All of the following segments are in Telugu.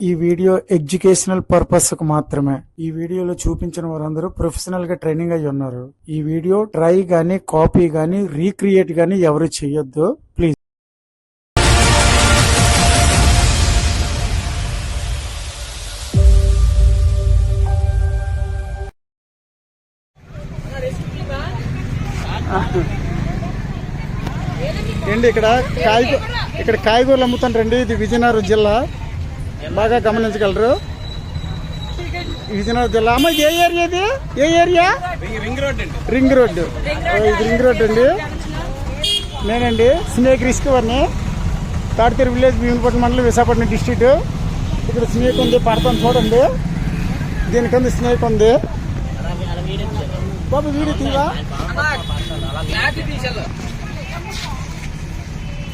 ఈ వీడియో ఎడ్యుకేషనల్ పర్పస్కు మాత్రమే. ఈ వీడియోలో చూపించిన వారందరూ ప్రొఫెషనల్గా ట్రైనింగ్ అయి ఉన్నారు. ఈ వీడియో ట్రై గానీ కాపీ గానీ రీక్రియేట్ గానీ ఎవరు చేయొద్దు. ప్లీజ్. ఏంటి ఇక్కడ కాయగూ ఇక్కడ కాయగూరలు అమ్ముతుంటారండి ఇది విజయనగరం జిల్లా. బాగా గమనించగలరు. విజయనగరం జిల్లా. అమ్మ ఏ ఏరియా ఇది? ఏ area? Ring road ring road ఇది రింగ్ రోడ్డు అండి. నేనండి స్నేక్ రిస్క్ వారిని తాడితేరు విలేజ్ భీమపట్నం మండలం విశాఖపట్నం డిస్టిక్ ఇక్కడ స్నేక్ ఉంది పడతాను చూడండి దీని కింద స్నేక్ ఉంది. బాబు వీడియో తీవా?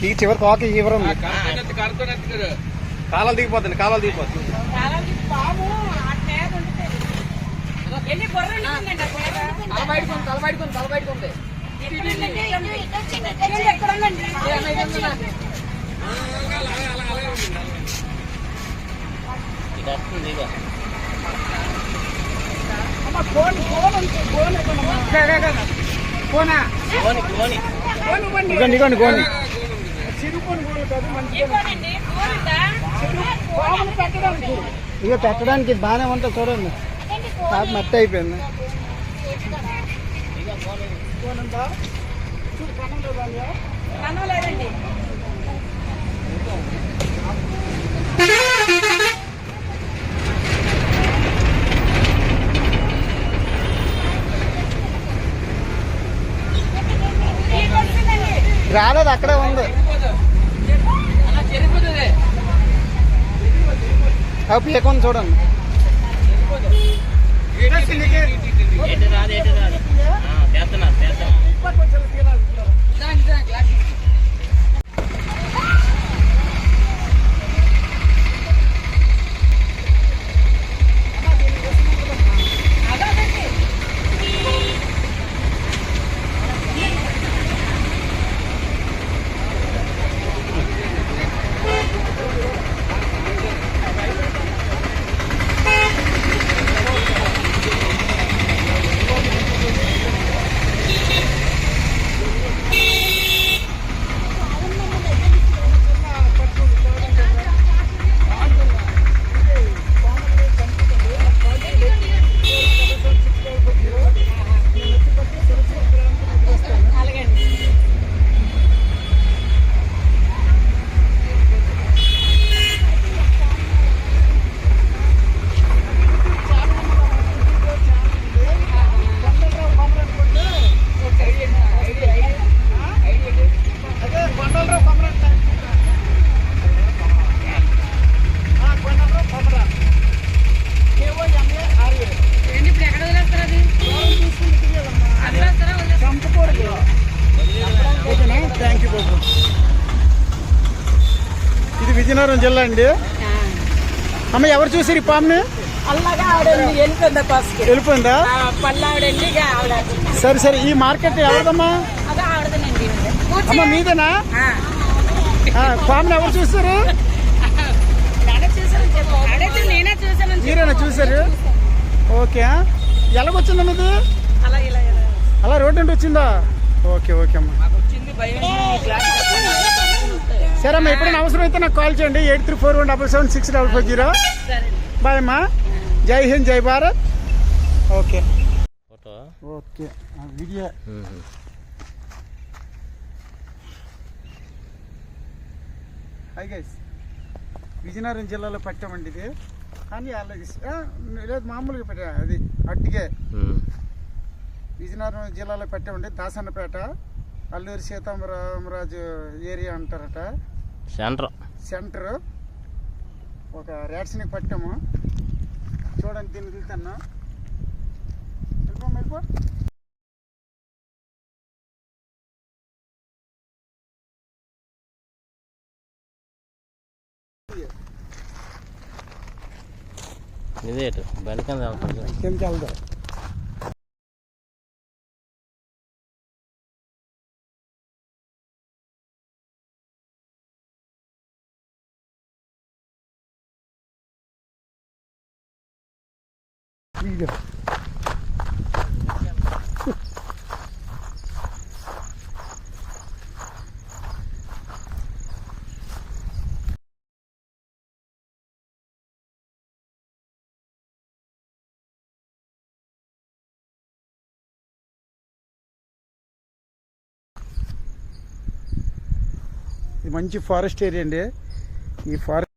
ఈ చివరి కాక ఉంది. కాలాలు దిగిపోతుంది కాలాలు దిగిపోతుంది ఫోన్ ఫోన్ ఉంది ఫోన్ ఇవ్వండమ్మా. ఫోనా ఇవ్వండి ఇవ్వండి ఫోన్ ఇక పెట్టడానికి. బాగానే ఉంటుంది చూడండి. పాప మట్టి అయిపోయింది. రాలేదు అక్కడే ఉంది. అవి పీకొని చూడండి ఎటు రాదు విజయనగరం జిల్లా అండి. అమ్మ ఎవరు చూసారు ఈ పాముని? వెళ్ళిపోయింది సరే సరే ఈ మార్కెట్ ఎవరిదమ్మా? అమ్మ మీదేనా? పాముని ఎవరు చూస్తారు మీరేనా చూసారు ఓకే ఎలాగొచ్చిందమ్మా ఇది? అలా రోడ్డు నుండి వచ్చిందా? ఓకే ఓకే అమ్మా. సరే అమ్మా ఎప్పుడైనా అవసరం అయితే నాకు కాల్ చేయండి. Eight three four one double seven six double four zero. Bye అమ్మా. జై హింద్ జై Bharat. Okay. Okay. Video. Hi guys Vizianagaram జిల్లాలో పట్టామండి ఇది. కానీ అలాగే లేదు మామూలుగా పెట్టా. అది అట్టిగే. విజయనగరం జిల్లాలో పెట్టామండి దాసన్నపేట అల్లూరి సీతారామరాజు ఏరియా అంటారట. సెంటర్. సెంటర్. ఒక ర్యాట్స్ని పట్టాము. చూడండి దీన్ని వెళ్తాను వెళ్ళిపో వెళ్ళిపో. ఇదేటు? బండి కింద. కిందకి వెళ్దాం. ఇదిగో. ఇది మంచి ఫారెస్ట్ ఏరియా అండి ఈ ఫారెస్ట్